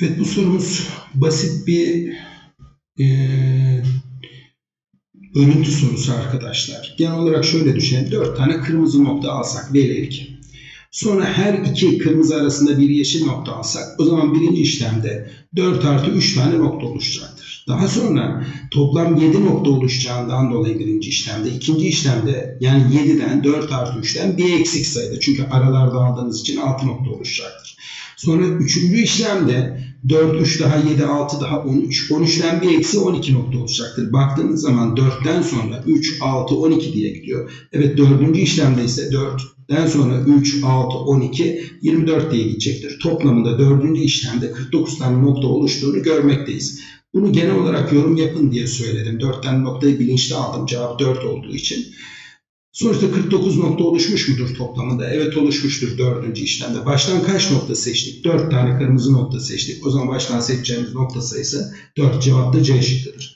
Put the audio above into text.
Evet bu sorumuz basit bir eee örüntü sorusu arkadaşlar. Genel olarak şöyle düşünelim. 4 tane kırmızı nokta alsak veledik. Sonra her iki kırmızı arasında bir yeşil nokta alsak o zaman birinci işlemde 4 artı 3 tane nokta oluşacaktır. Daha sonra toplam 7 nokta oluşacağından dolayı birinci işlemde, ikinci işlemde yani 7'den 4 artı 3'ten bir eksik sayıda. Çünkü aralarda aldığınız için 6 nokta oluşacaktır. Sonra üçüncü işlemde 4, 3 daha 7, 6 daha 13. 13'ten bir eksi 12 nokta oluşacaktır. Baktığınız zaman 4'ten sonra 3, 6, 12 diye gidiyor. Evet dördüncü işlemde ise 4'ten sonra 3, 6, 12, 24 diye gidecektir. Toplamında dördüncü işlemde 49 tane nokta oluştuğunu görmekteyiz. Bunu genel olarak yorum yapın diye söyledim. 4 tane noktayı bilinçli aldım. Cevap 4 olduğu için. Sonuçta 49 nokta oluşmuş mudur toplamında? Evet oluşmuştur dördüncü işlemde. Baştan kaç nokta seçtik? 4 tane kırmızı nokta seçtik. O zaman baştan seçeceğimiz nokta sayısı 4. Cevap da C şıkkıdır.